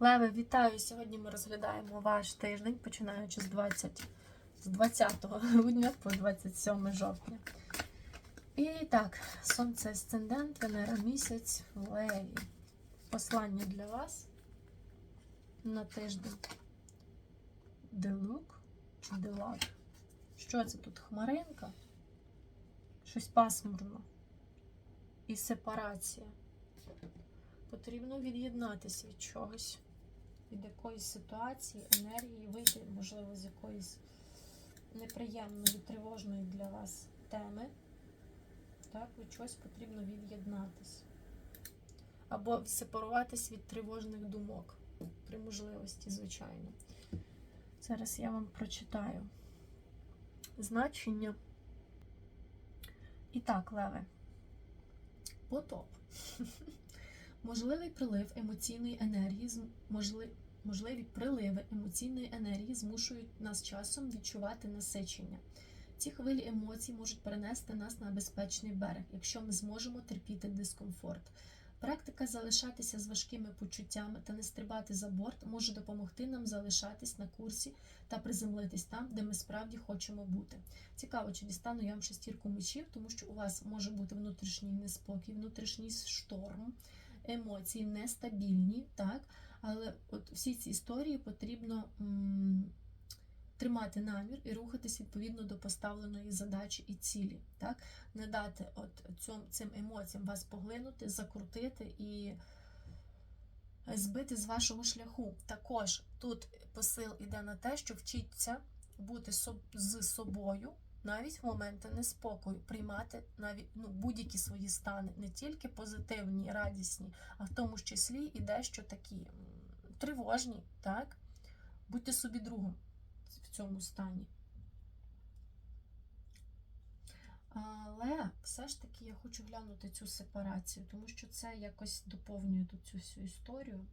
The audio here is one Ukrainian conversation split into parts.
Леви, вітаю! Сьогодні ми розглядаємо ваш тиждень, починаючи з 20, з 20 грудня по 27 жовтня. І так, сонце асцендент, Венера місяць в Леві. Послання для вас на тиждень. Look чи luck? Що це тут? Хмаринка? Щось пасмурно. І сепарація. Потрібно від'єднатися від чогось, від якоїсь ситуації, енергії, вийти, можливо, з якоїсь неприємної, тривожної для вас теми. Так, від чогось потрібно від'єднатися. Або сепаруватись від тривожних думок. При можливості, звичайно. Зараз я вам прочитаю значення. І так, Леве. Потоп. Можливий прилив емоційної енергії, зм- можли- можливі приливи емоційної енергії змушують нас часом відчувати насичення. Ці хвилі емоцій можуть перенести нас на безпечний берег, якщо ми зможемо терпіти дискомфорт. Практика залишатися з важкими почуттями та не стрибати за борт може допомогти нам залишатись на курсі та приземлитись там, де ми справді хочемо бути. Цікаво, чи дістану я вам шестірку мечів, тому що у вас може бути внутрішній неспокій, внутрішній шторм, емоції нестабільні, так? Але от всі ці історії потрібно м, тримати намір і рухатись відповідно до поставленої задачі і цілі. Так? Не дати от цьом, цим емоціям вас поглинути, закрутити і збити з вашого шляху. Також тут посил іде на те, що вчіться бути з собою. Навіть в моменти неспокою приймати навіть ну, будь-які свої стани, не тільки позитивні, радісні, а в тому числі і дещо такі тривожні, так? Будьте собі другом в цьому стані. Але все ж таки я хочу глянути цю сепарацію, тому що це якось доповнює цю всю історію.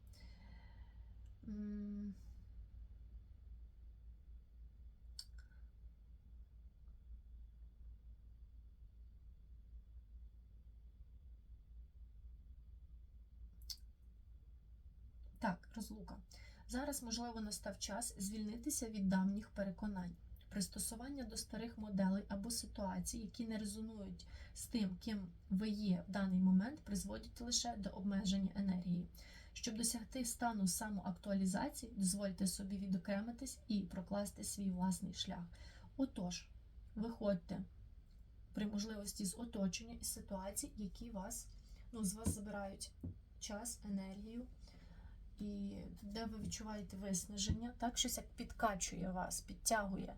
Так, розлука. Зараз, можливо, настав час звільнитися від давніх переконань. Пристосування до старих моделей або ситуацій, які не резонують з тим, ким ви є в даний момент, призводять лише до обмеження енергії. Щоб досягти стану самоактуалізації, дозвольте собі відокремитись і прокласти свій власний шлях. Отож, виходьте при можливості з оточення і ситуацій, які вас, ну, з вас забирають час, енергію, і де ви відчуваєте виснаження, так щось як підкачує вас, підтягує.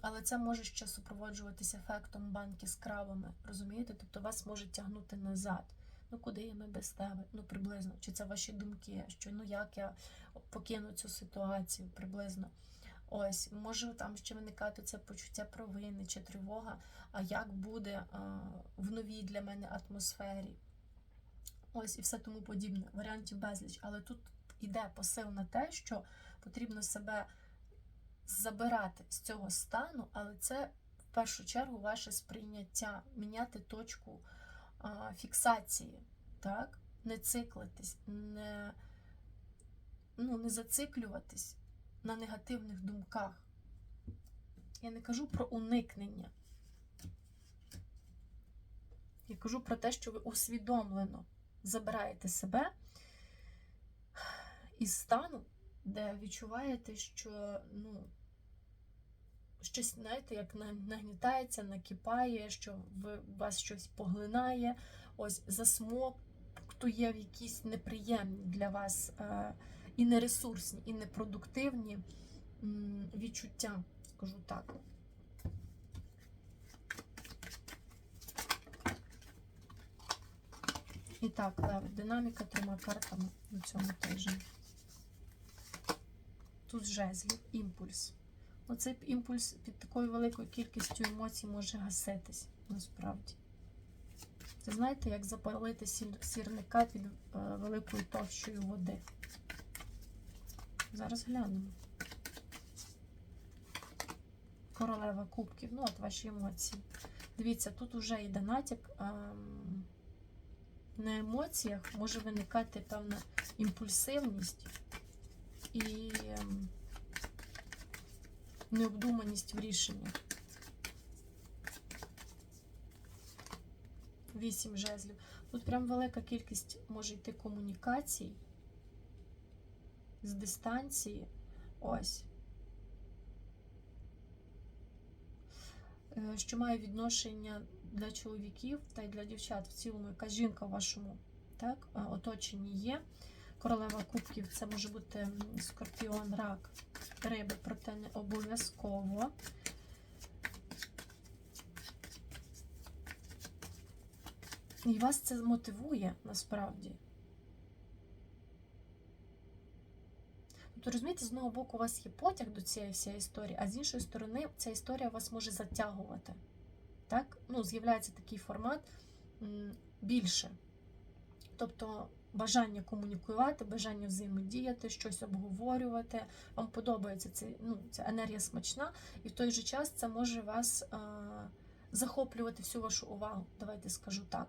Але це може ще супроводжуватися ефектом банки з крабами, розумієте? Тобто вас може тягнути назад. Ну куди ми без тебе? Ну приблизно. Чи це ваші думки? Що ну як я покину цю ситуацію приблизно? Ось, може там ще виникати це почуття провини чи тривога, а як буде в новій для мене атмосфері? Ось і все тому подібне. Варіантів безліч. Але тут іде посил на те, що потрібно себе забирати з цього стану, але це в першу чергу ваше сприйняття, міняти точку а, фіксації, так? не циклитись, не, ну, не зациклюватись на негативних думках. Я не кажу про уникнення. Я кажу про те, що ви усвідомлено забираєте себе із стану, де відчуваєте, що ну, щось, знаєте, як нагнітається, накипає, що ви, вас щось поглинає, ось засмоктує в якісь неприємні для вас е, і нересурсні, і непродуктивні м, відчуття, скажу так. І так, Лев, динаміка трьома картами на цьому тижні. Тут жезлів, імпульс. Оцей імпульс під такою великою кількістю емоцій може гаситись насправді. Це знаєте, як запалити сірника під е, великою товщою води. Зараз глянемо. Королева кубків. Ну, от ваші емоції. Дивіться, тут вже йде натяк. ем, на емоціях може виникати певна імпульсивність і ем, необдуманість в рішеннях. Вісім жезлів. Тут прям велика кількість може йти комунікацій з дистанції. Ось. Е, Що має відношення для чоловіків та й для дівчат в цілому, яка жінка в вашому так, е, оточенні є. Королева кубків це може бути скорпіон, рак, риби, проте не обов'язково. І вас це мотивує насправді. Тобто, розумієте, з одного боку, у вас є потяг до цієї всієї історії, а з іншої сторони, ця історія вас може затягувати. Так? Ну, з'являється такий формат більше. Тобто бажання комунікувати, бажання взаємодіяти, щось обговорювати. Вам подобається це, ну, ця енергія смачна, і в той же час це може вас а, захоплювати всю вашу увагу. Давайте скажу так.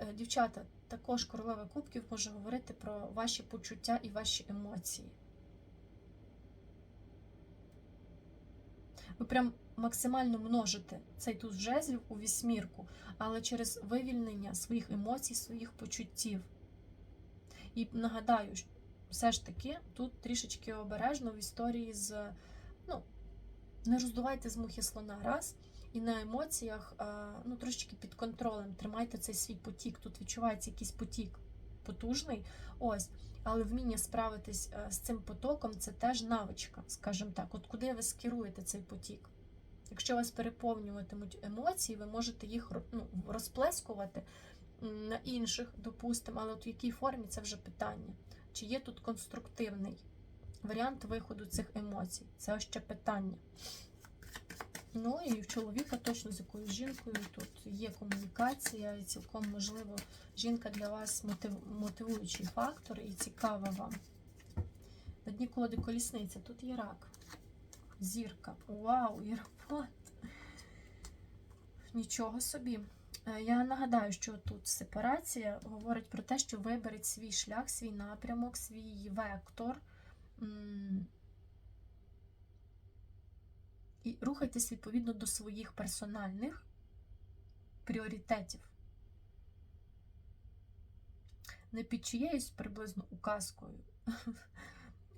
Е, Дівчата, також королева кубків може говорити про ваші почуття і ваші емоції. Ви прям максимально множите цей туз жезлів у вісьмірку, але через вивільнення своїх емоцій, своїх почуттів. І нагадаю, все ж таки тут трішечки обережно в історії з. Ну, не роздувайте з мухи слона раз, і на емоціях ну, трошечки під контролем. Тримайте цей свій потік. Тут відчувається якийсь потік потужний. Ось. Але вміння справитись е, з цим потоком це теж навичка, скажімо так. От куди ви скеруєте цей потік? Якщо вас переповнюватимуть емоції, ви можете їх ну, розплескувати на інших, допустимо, але от в якій формі це вже питання. Чи є тут конструктивний варіант виходу цих емоцій? Це ще питання. Ну і в чоловіка точно з якоюсь жінкою тут є комунікація, і цілком можливо, жінка для вас мотив- мотивуючий фактор і цікава вам. На дні колоди колісниця, тут є рак. Зірка. Вау, Єрпот. Нічого собі. Е, Я нагадаю, що тут сепарація говорить про те, що виберіть свій шлях, свій напрямок, свій вектор. І рухайтесь відповідно до своїх персональних пріоритетів. Не під чиєюсь приблизно указкою,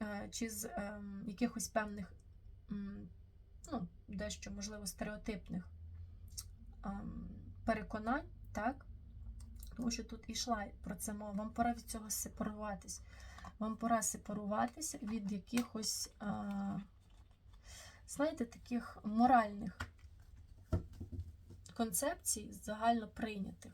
е, чи з ем, якихось певних, ну, дещо, можливо, стереотипних ем, переконань, так? Тому що тут ішла про це мова. Вам пора від цього сепаруватись. Вам пора сепаруватися від якихось, а, знаєте, таких моральних концепцій загально прийнятих.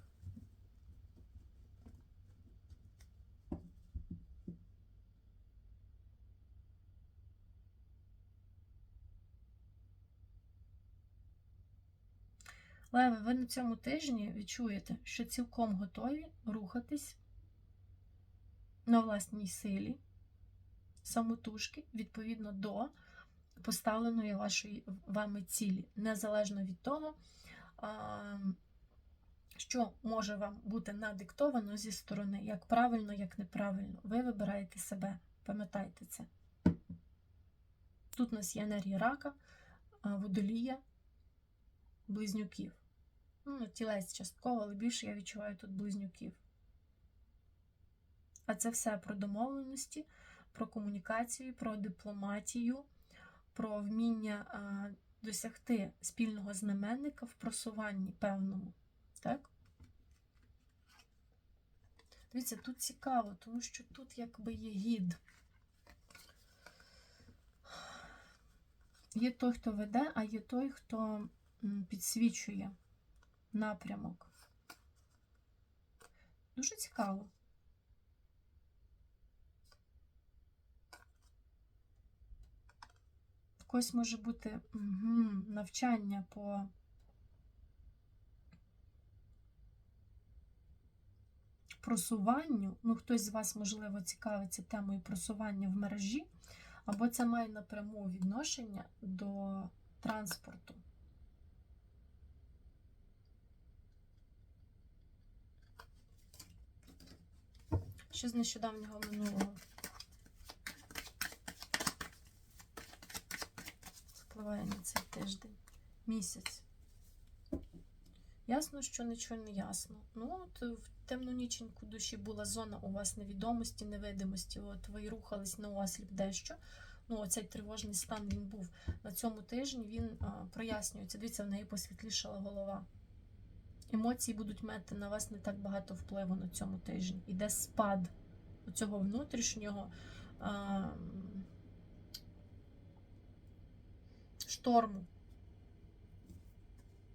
Леви, ви на цьому тижні відчуєте, що цілком готові рухатись на власній силі, самотужки, відповідно до поставленої вашої вами цілі, незалежно від того, що може вам бути надиктовано зі сторони, як правильно, як неправильно. Ви вибираєте себе, пам'ятайте це. Тут у нас є енергія рака, водолія, близнюків. Ну, тілець частково, але більше я відчуваю тут близнюків. А це все про домовленості, про комунікацію, про дипломатію, про вміння а, досягти спільного знаменника в просуванні певному. Так? Дивіться, тут цікаво, тому що тут якби є гід. Є той, хто веде, а є той, хто підсвічує напрямок. Дуже цікаво. Когось може бути угу, навчання по просуванню. Ну, хтось з вас, можливо, цікавиться темою просування в мережі, або це має напряму відношення до транспорту. Що з нещодавнього минулого? Впливає на цей тиждень. Місяць. Ясно, що нічого не ясно. Ну, от в темну ніченьку душі була зона у вас невідомості, невидимості. От ви рухались на осліп дещо. Ну, оцей тривожний стан він був на цьому тижні. Він а, прояснюється. Дивіться, в неї посвітлішала голова. Емоції будуть мати на вас не так багато впливу на цьому тижні. Іде спад цього внутрішнього а, шторму.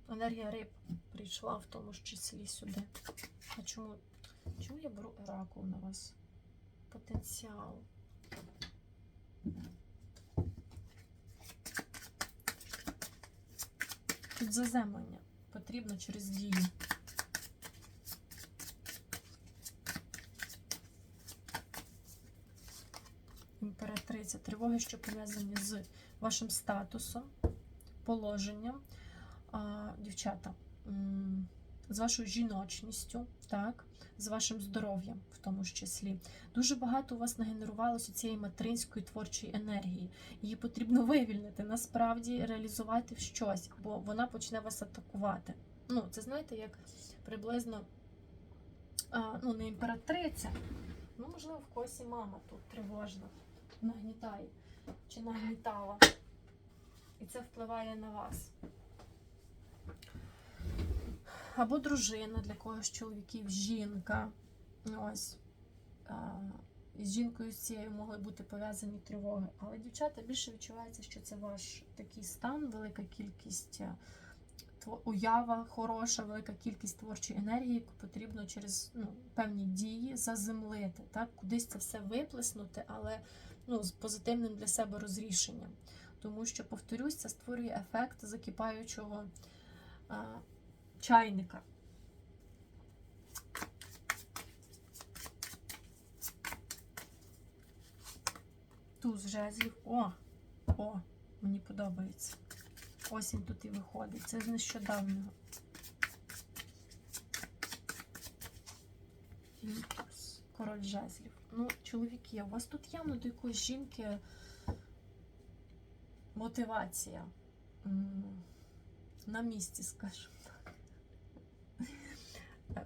Енергія риб прийшла в тому ж числі сюди. А чому? Чому я беру оракул на вас? Потенціал. Тут заземлення потрібно через дію. Імператриця. Тривоги, що пов'язані з вашим статусом, положенням. А, дівчата, з вашою жіночністю, так, з вашим здоров'ям, в тому ж числі. Дуже багато у вас нагенерувалося цієї материнської творчої енергії. Її потрібно вивільнити, насправді реалізувати в щось, бо вона почне вас атакувати. Ну, це знаєте, як приблизно а, ну, не імператриця, ну, можливо, в когось і мама тут тривожна, нагнітає чи нагнітала. І це впливає на вас. Або дружина для когось чоловіків, жінка. Ось. З жінкою з цією могли бути пов'язані тривоги. Але дівчата більше відчувається, що це ваш такий стан, велика кількість е, уява хороша, велика кількість творчої енергії, яку потрібно через ну, певні дії заземлити, так? кудись це все виплеснути, але ну, з позитивним для себе розрішенням. Тому що, повторюсь, це створює ефект закипаючого а, чайника. Туз жезлів. О! О! Мені подобається. Ось він тут і виходить. Це з нещодавнього. Король жезлів. Ну, чоловіки, у вас тут явно до якоїсь жінки мотивація. На місці, скажімо так. Е,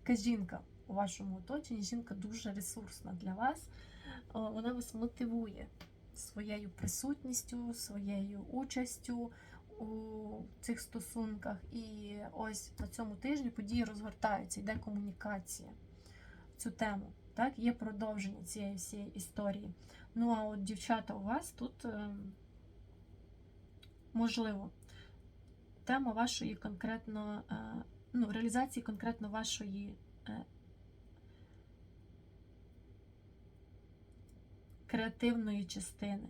Якась жінка у вашому оточенні, жінка дуже ресурсна для вас. Вона вас мотивує своєю присутністю, своєю участю у цих стосунках. І ось на цьому тижні події розгортаються, йде комунікація в цю тему. Так, є продовження цієї всієї історії. Ну, а от дівчата, у вас тут е, можливо тема вашої конкретно, е, ну, реалізації конкретно вашої е, креативної частини.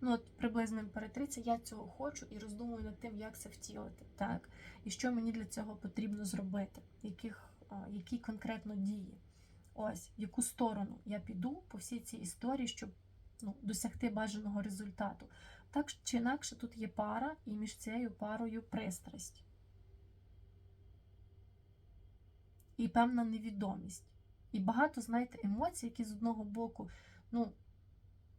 Ну, от приблизно імператриця, я цього хочу і роздумую над тим, як це втілити, так? І що мені для цього потрібно зробити, яких, які конкретно дії. Ось, в яку сторону я піду по всій цій історії, щоб ну, досягти бажаного результату. Так чи інакше, тут є пара, і між цією парою пристрасть. І певна невідомість. І багато, знаєте, емоцій, які з одного боку, ну,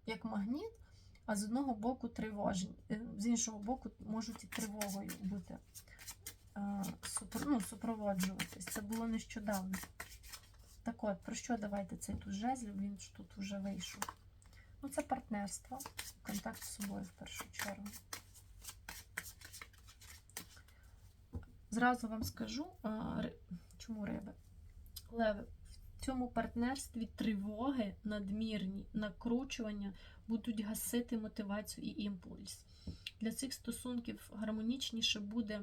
як магніт, а з одного боку тривожні. Е, З іншого боку, можуть і тривогою бути е, ну, супроводжуватись. Це було нещодавно. Так от, про що давайте цей тут жезлів, він ж тут вже вийшов. Ну, це партнерство, контакт з собою в першу чергу. Зразу вам скажу, чому риби? Леви, в цьому партнерстві тривоги, надмірні, накручування будуть гасити мотивацію і імпульс. Для цих стосунків гармонічніше буде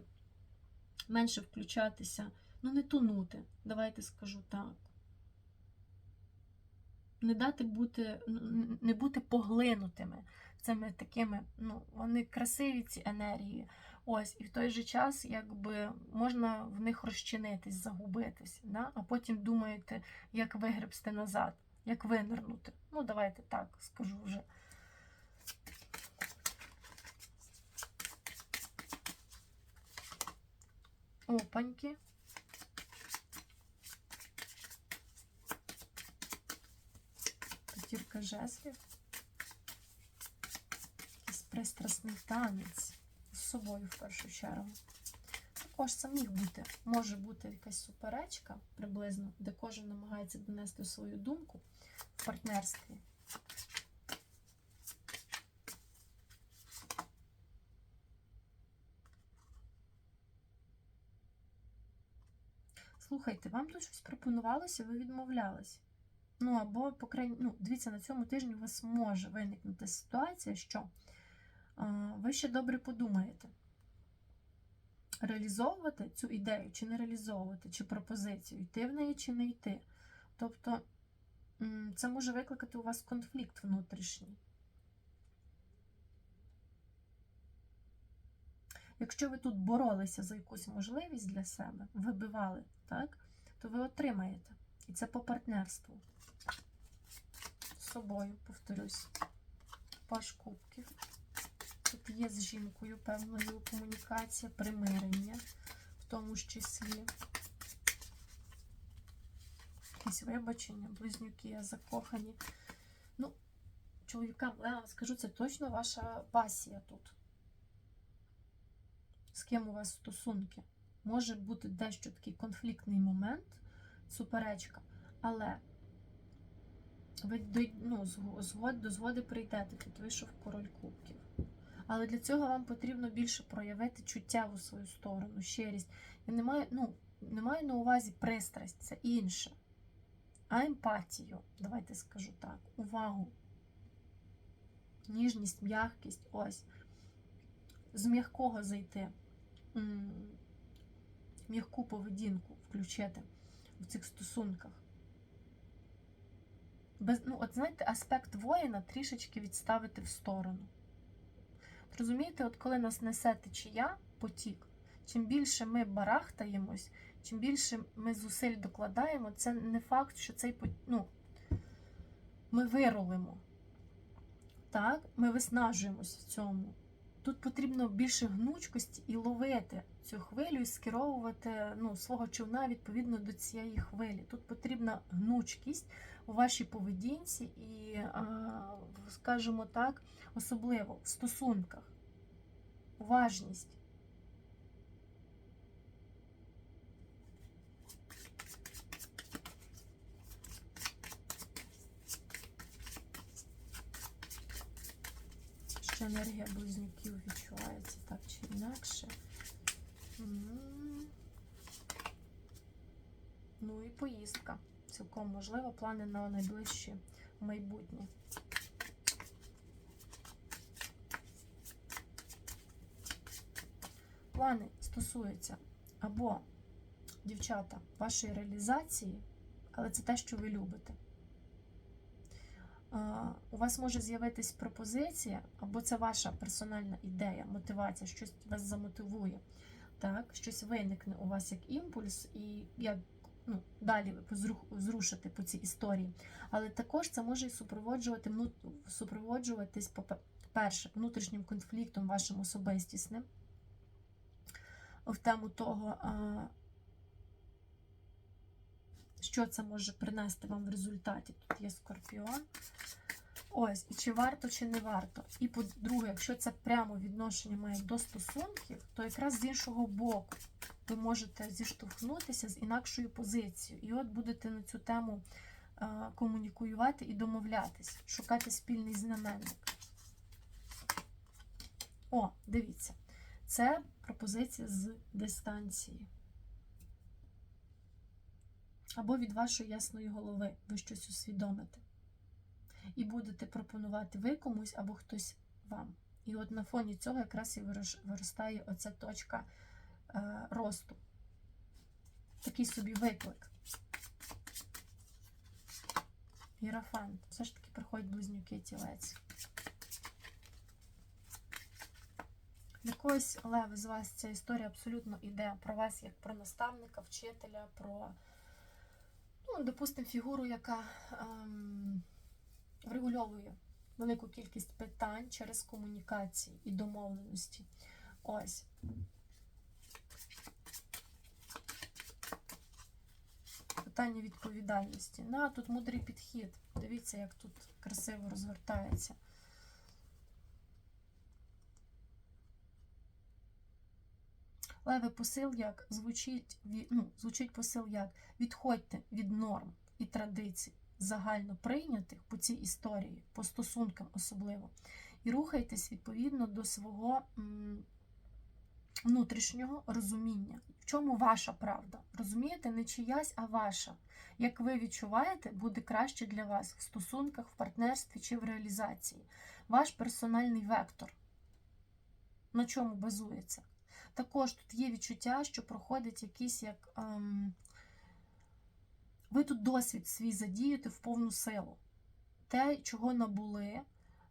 менше включатися, ну не тонути, давайте скажу так. Не дати бути, не бути поглинутими цими такими, ну, вони красиві ці енергії. Ось, і в той же час якби можна в них розчинитись, загубитись, да? а потім думаєте, як вигребсти назад, як винирнути. Ну, давайте так скажу вже. Опаньки. тірка жеслів, Якийсь пристрасний танець собою в першу чергу. Також це міг бути. Може бути якась суперечка приблизно, де кожен намагається донести свою думку в партнерстві. Слухайте, вам тут щось пропонувалося, ви відмовлялись. Ну, або, по крайній, ну, дивіться, на цьому тижні у вас може виникнути ситуація, що ви ще добре подумаєте, реалізовувати цю ідею, чи не реалізовувати, чи пропозицію, йти в неї, чи не йти. Тобто, це може викликати у вас конфлікт внутрішній. Якщо ви тут боролися за якусь можливість для себе, вибивали, так, то ви отримаєте. І це по партнерству. З собою, повторюсь. Паш кубків. Тут є з жінкою певною комунікація, примирення, в тому ж числі. Якісь вибачення, близнюки, закохані. Ну, чоловікам, я скажу, це точно ваша пасія тут. З ким у вас стосунки. Може бути дещо такий конфліктний момент, суперечка, але ви ну, згод, до згоди прийдете, тут вийшов король кубків. Але для цього вам потрібно більше проявити чуття у свою сторону, щирість. Я не маю, ну, не маю на увазі пристрасть, це інше. А емпатію, давайте скажу так, увагу, ніжність, м'якість, ось. З м'якого зайти, м'яку поведінку включити в цих стосунках. Без, ну, от знаєте, аспект воїна трішечки відставити в сторону. Розумієте, от коли нас несе течія, потік, чим більше ми барахтаємось, чим більше ми зусиль докладаємо, це не факт, що цей потік. ну, ми вирулимо. Так? Ми виснажуємось в цьому. Тут потрібно більше гнучкості і ловити цю хвилю і скеровувати ну, свого човна відповідно до цієї хвилі. Тут потрібна гнучкість у вашій поведінці і, скажімо так, особливо в стосунках. Уважність. Енергія близнюків відчувається так чи інакше. Ну і поїздка. Цілком можливо, плани на найближче майбутнє. Плани стосуються або дівчата вашої реалізації, але це те, що ви любите. У вас може з'явитись пропозиція, або це ваша персональна ідея, мотивація, щось вас замотивує. Так, щось виникне у вас як імпульс, і як ну, далі ви зрушите по цій історії. Але також це може і супроводжувати, супроводжуватись, по-перше, внутрішнім конфліктом вашим особистісним в тему того, що це може принести вам в результаті. Тут є скорпіон. Ось, і чи варто, чи не варто. І по-друге, якщо це прямо відношення має до стосунків, то якраз з іншого боку ви можете зіштовхнутися з інакшою позицією. І от будете на цю тему а, комунікувати і домовлятись, шукати спільний знаменник. О, дивіться, це пропозиція з дистанції. Або від вашої ясної голови ви щось усвідомите. І будете пропонувати ви комусь або хтось вам. І от на фоні цього якраз і виростає оця точка е, росту. Такий собі виклик. Єрафант. Все ж таки приходять близнюки тілець. Для когось, Леви, з вас ця історія абсолютно іде про вас як про наставника, вчителя, про, ну, допустимо, фігуру, яка ем, врегульовує велику кількість питань через комунікації і домовленості. Ось. питання відповідальності. На, тут мудрий підхід. Дивіться, як тут красиво розгортається. Левий посил як звучить, ну, звучить посил як відходьте від норм і традицій загально прийнятих по цій історії, по стосункам особливо, і рухайтесь відповідно до свого внутрішнього розуміння. В чому ваша правда? Розумієте, не чиясь, а ваша. Як ви відчуваєте, буде краще для вас в стосунках, в партнерстві чи в реалізації. Ваш персональний вектор. На чому базується? Також тут є відчуття, що проходить якийсь як. Ем, ви тут досвід свій задієте в повну силу. Те, чого набули,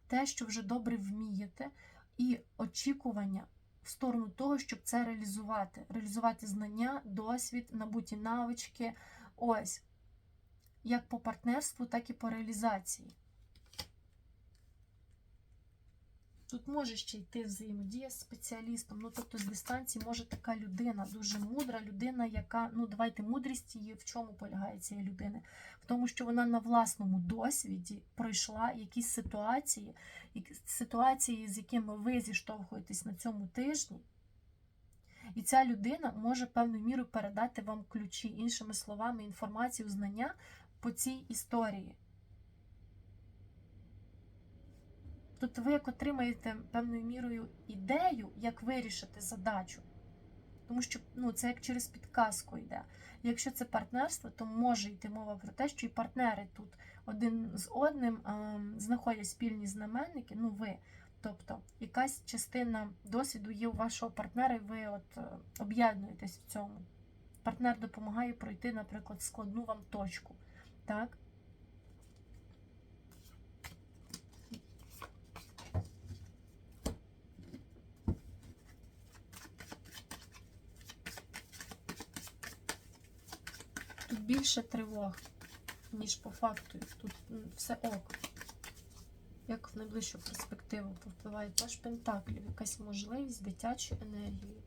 те, що вже добре вмієте, і очікування в сторону того, щоб це реалізувати. Реалізувати знання, досвід, набуті навички. Ось. Як по партнерству, так і по реалізації. Тут може ще йти взаємодія з спеціалістом. Ну, тобто, з дистанції може така людина, дуже мудра людина, яка, ну, давайте, мудрість її в чому полягає цієї людини? В тому, що вона на власному досвіді пройшла якісь ситуації, ситуації, з якими ви зіштовхуєтесь на цьому тижні. І ця людина може певною мірою передати вам ключі, іншими словами, інформацію, знання по цій історії. Тобто ви як отримаєте певною мірою ідею, як вирішити задачу. Тому що ну, це як через підказку йде. Якщо це партнерство, то може йти мова про те, що і партнери тут один з одним знаходять спільні знаменники, ну ви. Тобто якась частина досвіду є у вашого партнера, і ви от е, об'єднуєтесь в цьому. Партнер допомагає пройти, наприклад, складну вам точку. Так? Тут більше тривог, ніж по факту. Тут все ок. Як в найближчу перспективу повпливає паш пентаклів, якась можливість дитячої енергії.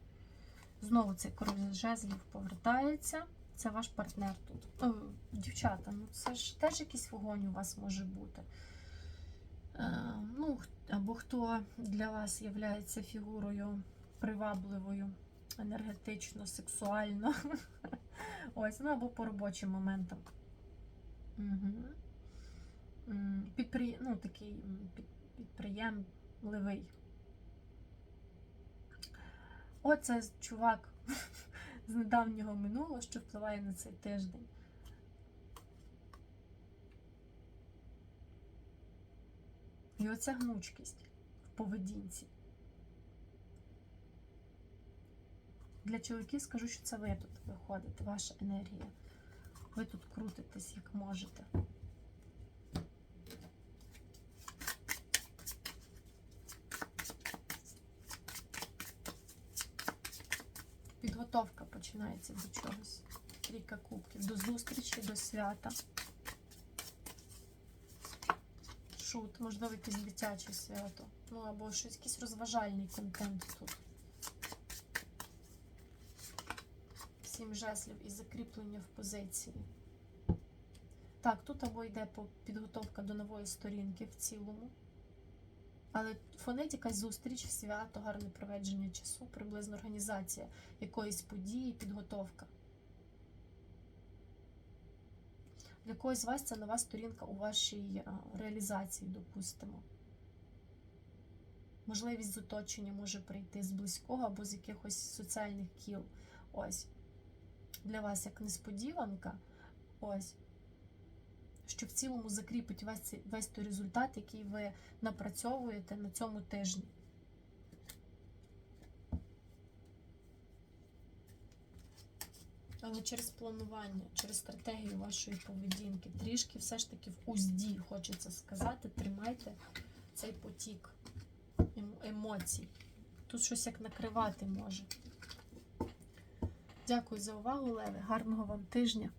Знову цей король жезлів повертається. Це ваш партнер тут. О, дівчата, ну це ж теж якийсь вогонь у вас може бути. Е, ну, або хто для вас є фігурою привабливою, енергетично, сексуально. Ось, ну або по робочим моментам. Угу. Підпри... Ну, такий підприємливий. Оце чувак з недавнього минулого, що впливає на цей тиждень. І оця гнучкість в поведінці. Для чоловіків скажу, що це ви тут виходите, ваша енергія. Ви тут крутитесь як можете. Підготовка починається до чогось. Трійка кубків. До зустрічі, до свята. Шут, можливо, якесь дитяче свято. Ну або щось якийсь розважальний контент тут. Сім жеслів і закріплення в позиції. Так, тут або йде підготовка до нової сторінки в цілому. Але фонить якась зустріч, свято, гарне проведження часу, приблизно організація якоїсь події, підготовка. Для когось з вас це нова сторінка у вашій реалізації, допустимо. Можливість з оточення може прийти з близького або з якихось соціальних кіл. Ось. Для вас як несподіванка. Ось. Що в цілому закріпить весь, весь той результат, який ви напрацьовуєте на цьому тижні. Але через планування, через стратегію вашої поведінки, трішки все ж таки в узді, хочеться сказати, тримайте цей потік ем- емоцій. Тут щось як накривати може. Дякую за увагу, Леви. Гарного вам тижня.